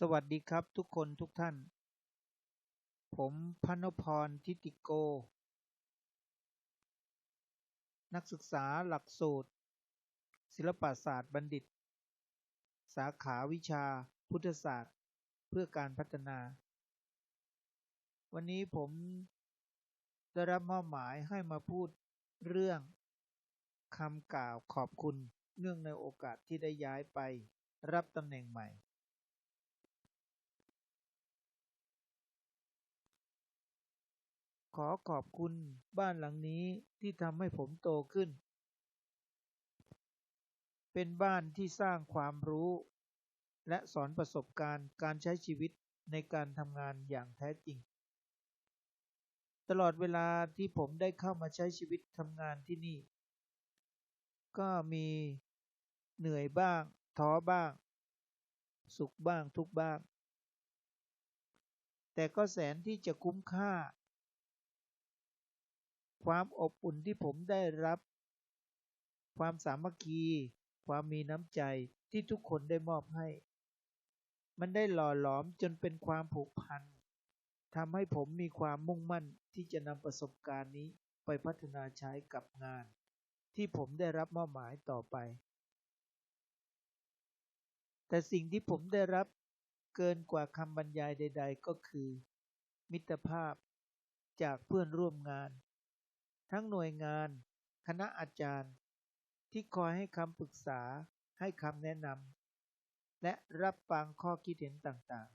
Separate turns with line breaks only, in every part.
สวัสดีครับทุกคนทุกท่าน ผมพนพรทิติโก นักศึกษาหลักสูตร ศิลปศาสตร์บัณฑิต สาขาวิชาพุทธศาสตร์เพื่อการพัฒนา วันนี้ผมได้รับมอบหมายให้มาพูดเรื่องคำกล่าวขอบคุณ เนื่องในโอกาสที่ได้ย้ายไปรับตำแหน่งใหม่ ขอขอบคุณบ้านหลังนี้ที่ทำให้ผมโตขึ้น เป็นบ้านที่สร้างความรู้ และสอนประสบการณ์การใช้ชีวิตในการทำงานอย่างแท้จริง ตลอดเวลาที่ผมได้เข้ามาใช้ชีวิตทำงานที่นี่ ก็มีเหนื่อยบ้างท้อบ้าง สุขบ้างทุกบ้าง แต่ก็แสนที่จะคุ้มค่า ความอบอุ่นที่ผมได้รับ ความสามัคคี ความมีน้ำใจที่ทุกคนได้มอบให้ มันได้หล่อหลอมจนเป็นความผูกพันทำให้ผมมีความมุ่งมั่นที่จะนำประสบการณ์นี้ไปพัฒนาใช้กับงาน ที่ผมได้รับมอบหมายต่อไป แต่สิ่งที่ผมได้รับเกินกว่าคำบรรยายใด ๆ ก็คือ มิตรภาพจากเพื่อนร่วมงาน ทั้งหน่วยงาน คณะอาจารย์ ที่คอยให้คำปรึกษาให้คำแนะนำและรับฟังข้อคิดเห็นต่าง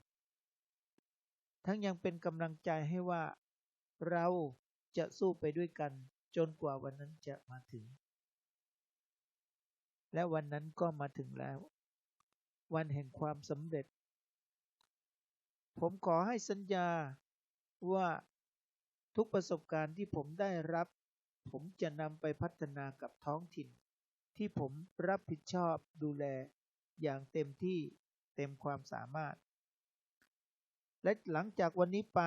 ๆ ทั้งยังเป็นกำลังใจให้ว่า เราจะสู้ไปด้วยกันจนกว่าวันนั้นจะมาถึง และวันนั้นก็มาถึงแล้ว วันแห่งความสำเร็จ ผมขอให้สัญญาว่าทุกประสบการณ์ที่ผมได้รับ ผมจะนำไปพัฒนากับท้องถิ่น ที่ผมรับผิดชอบดูแลอย่างเต็มที่เต็มความสามารถ และหลังจากวันนี้ไป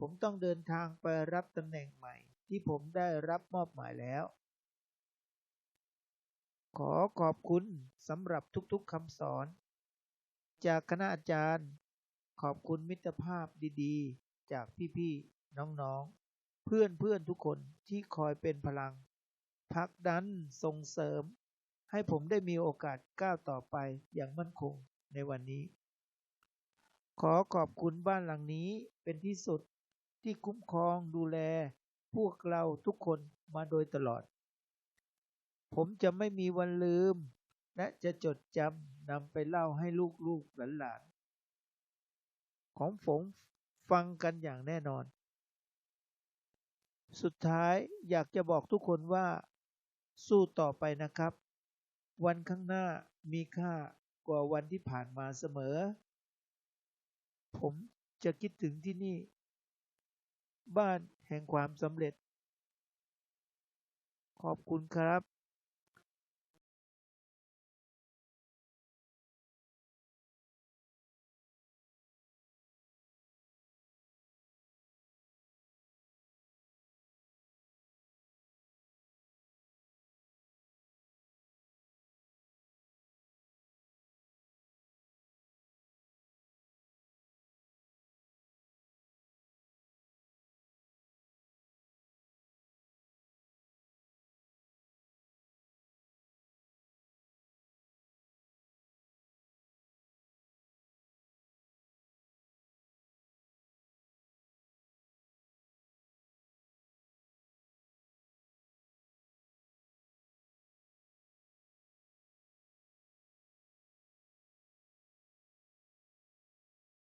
ผมต้องเดินทางไปรับตำแหน่งใหม่ ที่ผมได้รับมอบหมายแล้ว ขอขอบคุณสำหรับทุกๆคำสอน จากคณะอาจารย์ ขอบคุณมิตรภาพดีๆ จากพี่ๆ น้องๆ เพื่อนๆทุกคนที่คอยเป็นพลังผลักดันส่งเสริม ให้ผมได้มีโอกาสก้าวต่อไปอย่างมั่นคงในวันนี้ ขอขอบคุณบ้านหลังนี้เป็นที่สุดที่คุ้มครองดูแล พวกเราทุกคนมาโดยตลอด ผมจะไม่มีวันลืม และจะจดจำนำไปเล่าให้ลูกๆหลานๆของผมฟังกันอย่างแน่นอน สุดท้ายอยากจะบอกทุกคนว่า สู้ต่อไปนะครับ วันข้างหน้ามีค่ากว่าวันที่ผ่านมาเสมอ ผมจะคิดถึงที่นี่ บ้านแห่งความสำเร็จ ขอบคุณครับ